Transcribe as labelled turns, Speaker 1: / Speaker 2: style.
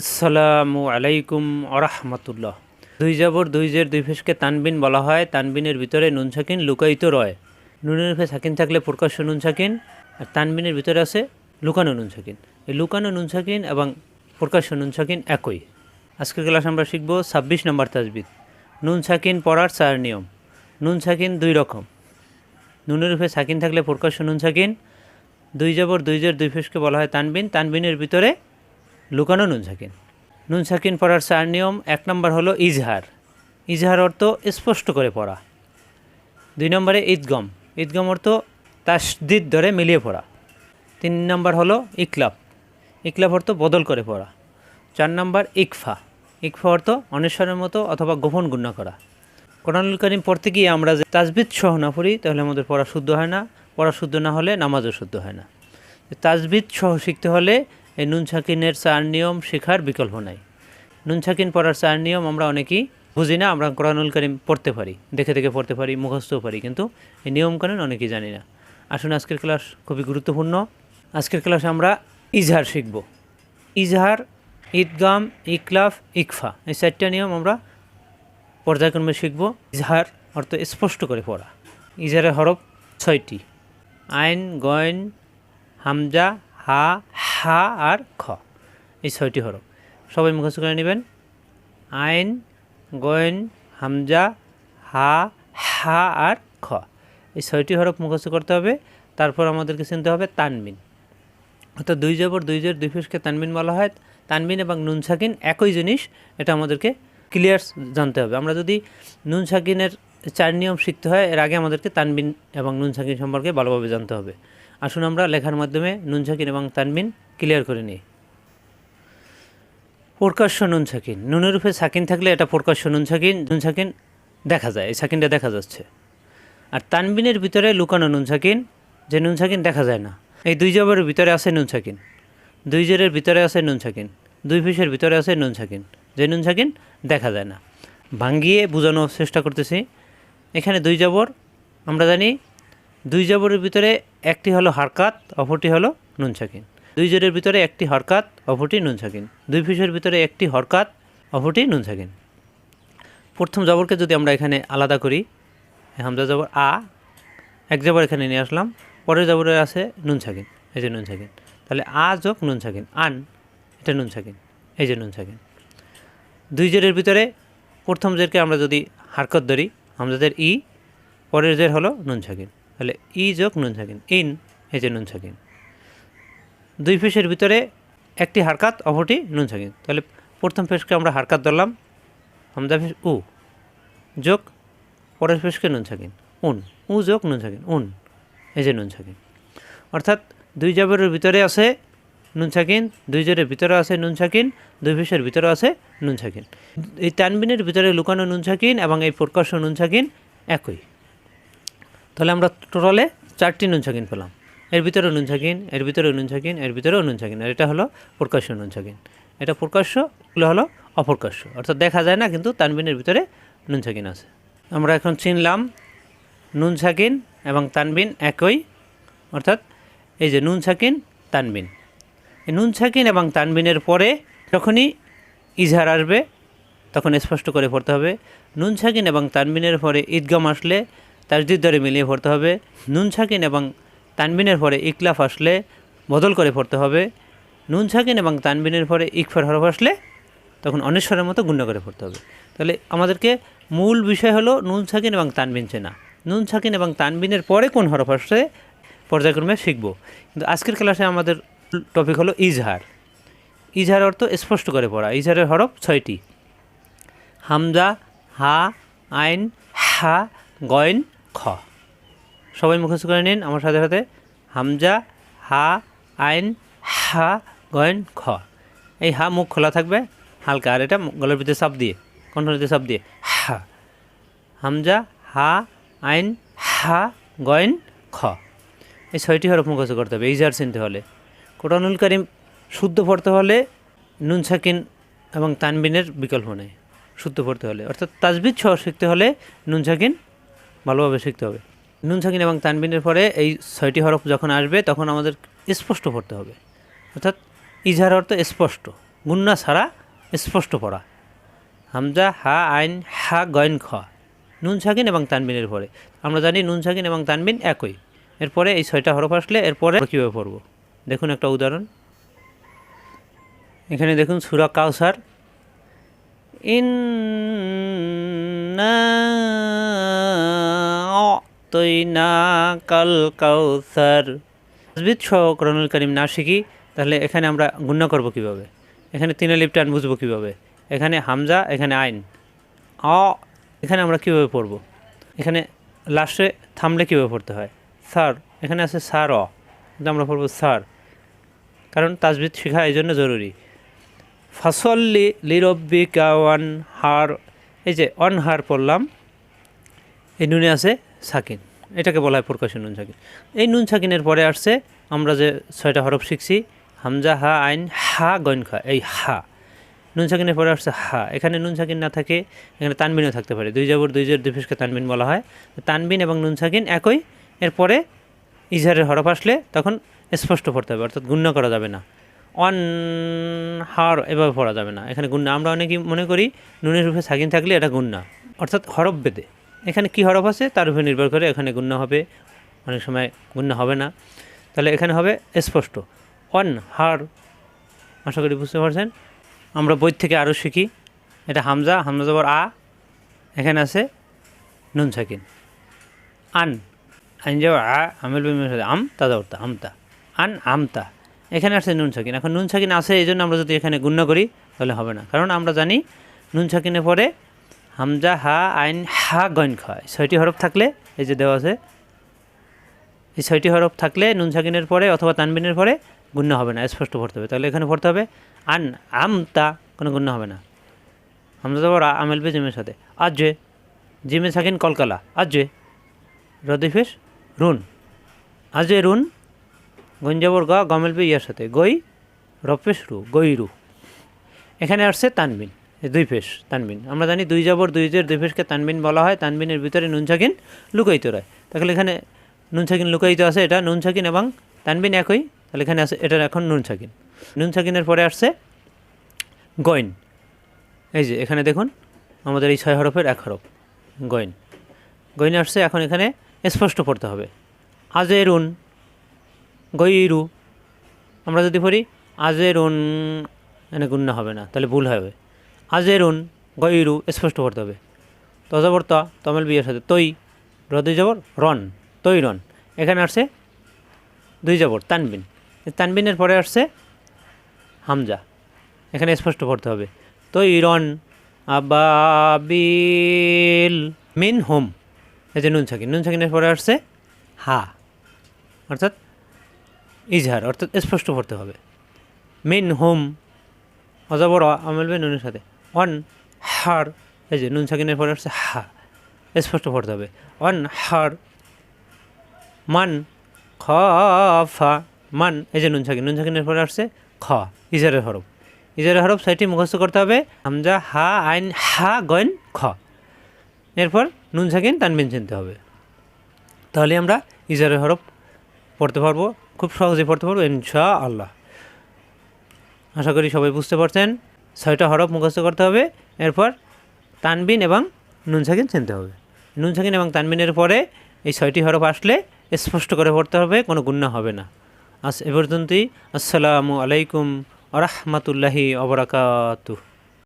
Speaker 1: আসসালামু আলাইকুম আরহামতুল্লাহ। দুই জবর, দুই জের, দুই ফেসকে তানবিন বলা হয়, তানবিনের ভিতরে নুন সাকিন লুকায়িত রয়। নুনের ফে সাকিন থাকলে প্রকাশ্য নুন সাকিন আর তানবিনের ভিতরে আছে লুকানো নুন সাকিন এই লুকানো নুন সাকিন এবং প্রকাশ্য নুন সাকিন একই। আজকের ক্লাস আমরা শিখব ছাব্বিশ নম্বর তাজবিদ। নুন সাকিন পড়ার চার নিয়ম। নুন সাকিন দুই রকম। নুনের উপরে সাকিন থাকলে প্রকাশ্য নুন সাকিন দুই জবর, দুই জের, দুই ফেসকে বলা হয় তানবিন, তানবিনের ভিতরে লুকানো নুন সাকিন। নুন সাকিন পড়ার চার নিয়ম এক নম্বর হলো ইজহার। ইজহার অর্থ স্পষ্ট করে পড়া। দুই নম্বরে ঈদগম। ঈদগম অর্থ তাসদিদ ধরে মিলিয়ে পড়া। তিন নম্বর হলো ইকলাব ইকলাব অর্থ বদল করে পড়া। চার নম্বর ইকফা। ইকফা অর্থ অনেশ্বরের মতো অথবা গোপন গুণ্য করা। কোরআনুল করিম পড়তে গিয়ে আমরা যে তাজবিদ সহ না পড়ি, তাহলে আমাদের পড়া শুদ্ধ হয় না। পড়া শুদ্ধ না হলে নামাজও শুদ্ধ হয় না। তাজবিদ সহ শিখতে হলে এই নুন সাকিনের চার নিয়ম শেখার বিকল্প নাই। নুন সাকিন পড়ার চার নিয়ম আমরা অনেকেই বুঝি না, আমরা কোরআনুল করিম পড়তে পারি, দেখে দেখে পড়তে পারি, মুখস্থও পারি, কিন্তু এই নিয়মকানুন অনেকেই জানি না। আসুন, আজকের ক্লাস খুবই গুরুত্বপূর্ণ। আজকের ক্লাসে আমরা ইজহার শিখব। ইজহার, ঈদগাম ইকলাফ ইকফা, এই চারটা নিয়ম আমরা পর্যায়ক্রমে শিখব। ইজহার অর্থ স্পষ্ট করে পড়া। ইজহারের হরফ ছয়টি। আইন, গয়ন, হামজা, হা হা আর খ। এই ছয়টি হরফ। সবাই মুখস্থ করে নেবেন। আইন, গয়ন, হামজা, হা হা আর খ। এই ছয়টি হরফ মুখস্থ করতে হবে। তারপর আমাদেরকে চিনতে হবে তানবিন। অর্থাৎ দুই জবর, দুই জের, দুই ফেসকে তানবিন বলা হয়। তানবিন এবং নুন সাকিন একই জিনিস। এটা আমাদেরকে ক্লিয়ার জানতে হবে। আমরা যদি নুন সাকিনের চার নিয়ম শিখতে হয়, এর আগে আমাদেরকে তানবিন এবং নুন সাকিন সম্পর্কে ভালোভাবে জানতে হবে। আসুন আমরা লেখার মাধ্যমে নুন সাকিন এবং তানবিন ক্লিয়ার করে নিই। প্রকাশ্য নুন সাকিন নুনের রূপে সাকিন থাকলে এটা প্রকাশ্য নুন সাকিন নুন সাকিন দেখা যায়, এই সাকিনটা দেখা যাচ্ছে। আর তানবিনের ভিতরে লুকানো নুন সাকিন যে নুন সাকিন দেখা যায় না। এই দুই জবের ভিতরে আছে নুন সাকিন দুই জেরের ভিতরে আছে নুন সাকিন দুই ফিসের ভিতরে আছে নুন সাকিন যে নুন সাকিন দেখা যায় না। ভাঙ্গিয়ে বোঝানোর চেষ্টা করতেছি। এখানে দুই জবর, আমরা জানি দুই জবরের ভিতরে একটি হলো হারকাত, অপরটি হলো নুন সাকিন দুই জেরের ভিতরে একটি হরকাত, অপরটি নুন সাকিন দুই ফিসের ভিতরে একটি হরকাত, অপরটি নুন সাকিন প্রথম জবরকে যদি আমরা এখানে আলাদা করি হামজা জবর আ, এক জবর এখানে নিয়ে আসলাম, পরের জবরে আছে নুন সাকিন এই যে নুন সাকিন তাহলে আ যোগ নুন সাকিন আন, এটা নুন সাকিন এই যে নুন সাকিন দুই জেরের ভিতরে প্রথম জেরকে আমরা যদি হারকত ধরি, হামজাদের ই, পরের জের হলো নুন সাকিন তাহলে ই যোগ নুন সাকিন ইন এই যে নুন সাকিন দুই ফেসের ভিতরে একটি হারকাত, অপরটি নুন সাকিন তাহলে প্রথম ফেসকে আমরা হারকাত ধরলাম হামজা ফেস উ যোগ, পরের ফেসকে নুন সাকিন উন। উ যোগ, নুন সাকিন উন, এই যে নুন সাকিন অর্থাৎ দুই জাবরের ভিতরে আছে নুন সাকিন দুই জোরের ভিতরে আছে নুন সাকিন দুই ফেসের ভিতরে আছে নুন সাকিন এই তানবিনের ভিতরে লুকানো নুন সাকিন এবং এই প্রকাশ্য নুন সাকিন একই। তাহলে আমরা টোটালে চারটি নুন সাকিন পেলাম। এর ভিতরে নুন সাকিন এর ভিতরে নুন সাকিন এর ভিতরেও নুন সাকিন আর এটা হলো প্রকাশ্য নুন সাকিন এটা প্রকাশ্য এগুলো হলো অপ্রকাশ্য। অর্থাৎ দেখা যায় না, কিন্তু তানবিনের ভিতরে নুন সাকিন আছে। আমরা এখন চিনলাম নুন সাকিন এবং তানবিন একই। অর্থাৎ এই যে নুন সাকিন তানবিন। এই নুন সাকিন এবং তানবিনের পরে যখনই ইজহার আসবে, তখন স্পষ্ট করে পড়তে হবে নুন সাকিন এবং তানবিনের পরে ঈদগাম আসলে তাজদিদ ধরে মিলিয়ে পড়তে হবে। নুন সাকিন এবং তানবিনের পরে ইকলাফ আসলে বদল করে পড়তে হবে। নুন সাকিন এবং তানবিনের পরে ইকফার হরফ আসলে তখন অনেশ্বরের মতো গুণ্য করে পড়তে হবে। তাহলে আমাদেরকে মূল বিষয় হলো নুন সাকিন এবং তানবিন চেনা। নুন সাকিন এবং তানবিনের পরে কোন হরফ আসছে পর্যায়ক্রমে শিখব। কিন্তু আজকের ক্লাসে আমাদের টপিক হলো ইজহার। ইজহার অর্থ স্পষ্ট করে পড়া। ইজহারের হরফ ছয়টি। হামজা, হা, আইন, হা, গয়ন খ। সবাই মুখস্থ করে নিন। আমার সাথে সাথে হামজা, হা, আইন, হা, গয়েন, খ। এই হা মুখ খোলা থাকবে, হালকা। আর এটা গলার ভিতরে চাপ দিয়ে, কণ্ঠের চাপ দিয়ে। হা। হামজা, হা, আইন, হা, গয়েন, খ। এই ছয়টি হরফ মুখস্থ করতে হবে ইজার চিনতে হলে। কোরআনুল করিম শুদ্ধ পড়তে হলে নুন, সাকিন এবং তানবিনের বিকল্প নেই। শুদ্ধ পড়তে হলে। অর্থাৎ তাজবিদ সহ শিখতে হলে নুন, সাকিন ভালোভাবে শিখতে হবে। নুন সাকিন এবং তানবিনের পরে এই ছয়টি হরফ যখন আসবে, তখন আমাদের স্পষ্ট পড়তে হবে। অর্থাৎ ইজহার অর্থ স্পষ্ট। গুন্না ছাড়া স্পষ্ট পড়া। হামজা, হা, আইন, হা, গয়ন, খ। নুন সাকিন এবং তানবিনের পরে। আমরা জানি নুন সাকিন এবং তানবিন একই। এরপরে এই ছয়টা হরফ আসলে এরপরে কীভাবে পড়ব? দেখুন একটা উদাহরণ। এখানে দেখুন সুরা কাউসার ইন তৈনা কাল কাউসার। তাজবিদ সহ করণুল করিম না শিখি, তাহলে এখানে আমরা গুণ্য করব কীভাবে? এখানে তিন লিপ টান বুঝব কীভাবে? এখানে হামজা, এখানে আইন। অ, এখানে আমরা কীভাবে পড়ব? এখানে লাস্টে থামলে কীভাবে পড়তে হয়? স্যার এখানে আছে স্যার অ, কিন্তু আমরা পড়ব স্যার কারণ তাজবিদ শেখা এই জন্য জরুরি। ফাসল্লি লিরব্বিকা ওয়ান হার এই যে অন হার পড়লাম, এই নুনে আছে সাকিন। এটাকে বলা হয় প্রকাশ নুন সাকিন এই নুন সাকিনের পরে আসছে আমরা যে ছয়টা হরফ শিখছি, হামজা, হা, আইন, হা, গইন, খা, এই হা। নুন সাকিনের পরে আসছে হা। এখানে নুন সাকিন না থাকে, এখানে তানবিনও থাকতে পারে। দুই জাবর, দুই জের, দুই ফিসকে তানবিন বলা হয়। তানবিন এবং নুন সাকিন একই, এরপরে ইজহারের হরফ আসলে তখন স্পষ্ট পড়তে হবে, অর্থাৎ গুণ্য করা যাবে না। অন, হার এভাবে পড়া যাবে না। এখানে গুন্না আমরা অনেকেই মনে করি নুনের রূপে সাকিন থাকলে এটা গুন্না অর্থাৎ হরফ বেদে। এখানে কি হরফ আছে? তার উপরে নির্ভর করে এখানে গুণ্য হবে। অনেক সময় গুণ্য হবে না। তাহলে এখানে হবে স্পষ্ট। অন, হার। আশা করি বুঝতে পারছেন? আমরা বই থেকে আরও শিখি। এটা হামজা হামজা জবর আ। এখানে আছে নুন সাকিন। আন, আইন যাবর আ, আমেল আম, তা জবরতা আমতা আন আমতা এখানে আসছে নুন সাকিন। এখন নুন সাকিন আছে, এই জন্য আমরা যদি এখানে গুণ্য করি, তাহলে হবে না। কারণ আমরা জানি নুন সাকিনের পরে হামজা হা আইন হা গইন খায়। ছয়টি হরফ থাকলে, এই যে দেওয়া আছে, এই ছয়টি হরফ থাকলে নুন সাকিনের পরে অথবা তানবিনের পরে গুণ্য হবে না, স্পষ্ট পড়তে হবে। তাহলে এখানে পড়তে হবে, আন আম তা কোনো গুণ্য হবে না। হামজা আমেল বে জিমের সাথে। আজে জিমে সাকিন কলকালা। আজে রদিফেশ রুন। আজে রুন, গঞ্জাবর গা, গমেল বে ইয়ার সাথে। গই রফেশ রু, গই রু। এখানে আসছে তানবিন। দুই ফেস, তানবিন। আমরা জানি দুই জাবর, দুই জের দুই ফেসকে তানবিন বলা হয়। তানবিনের ভিতরে নুন সাকিন লুকাইত রয় তাহলে এখানে নুন সাকিন লুকাইতে আছে এটা নুন সাকিন এবং তানবিন একই। তাহলে এখানে আছে, এটার এখন নুন সাকিন নুন সাকিনের পরে আসছে গইন। এই যে, এখানে দেখুন, আমাদের এই ছয় হরফের এক হরফ, গইন। গইন আসছে, এখন এখানে স্পষ্ট পড়তে হবে। আজেরুন গৈরু আমরা যদি পড়ি, আজেরুন, এনে গুণ্য হবে না, তাহলে ভুল হবে। আজেরুন গৈরু স্পষ্ট করতে হবে। তজাবর্তা তমেল বিয়ের সাথে তৈ রদুই জবর, রন, তৈ, রন। এখানে আসছে দুই জবর, তানবিন। তানবিনের পরে আসছে হামজা। এখানে স্পষ্ট করতে হবে। তৈ, রন, আবাবিল মিন হোম। এই যে নুন সাকিন নুন পরে আসছে হা, অর্থাৎ ইজহার, অর্থাৎ স্পষ্ট করতে হবে। মিন হোম, অজাবর আমেল বে নুনের সাথে। অন হার, এই যে নুন সাকিনের পরে আসছে হা স্পষ্ট পড়তে হবে। অন হার, মান খ, ফা, মান, এই যে নুন সাকিন, নুন সাকিনের পরে আসছে খ, ইজারের হরফ। ইজারের হরফ সাইটি মুখস্থ করতে হবে, হামজা, হা, আইন, হা, গয়েন, খ। এরপর নুন সাকিন, তানবিন চিনতে হবে। তাহলে আমরা ইজারের হরফ পড়তে পারব, খুব সহজে পড়তে পারব ইনশা আল্লাহ আশা করি সবাই বুঝতে পারছেন। ছয়টা হরফ মুখস্থ করতে হবে। এরপর তানবিন এবং নুন সাকিন চিনতে হবে। নুন সাকিন এবং তানবিনের পরে এই ছয়টি হরফ আসলে স্পষ্ট করে পড়তে হবে, কোনো গুণ্য হবে না। আস এ পর্যন্তই। আসসালামু আলাইকুম আরহামতুল্লাহি অবরাকাতুহ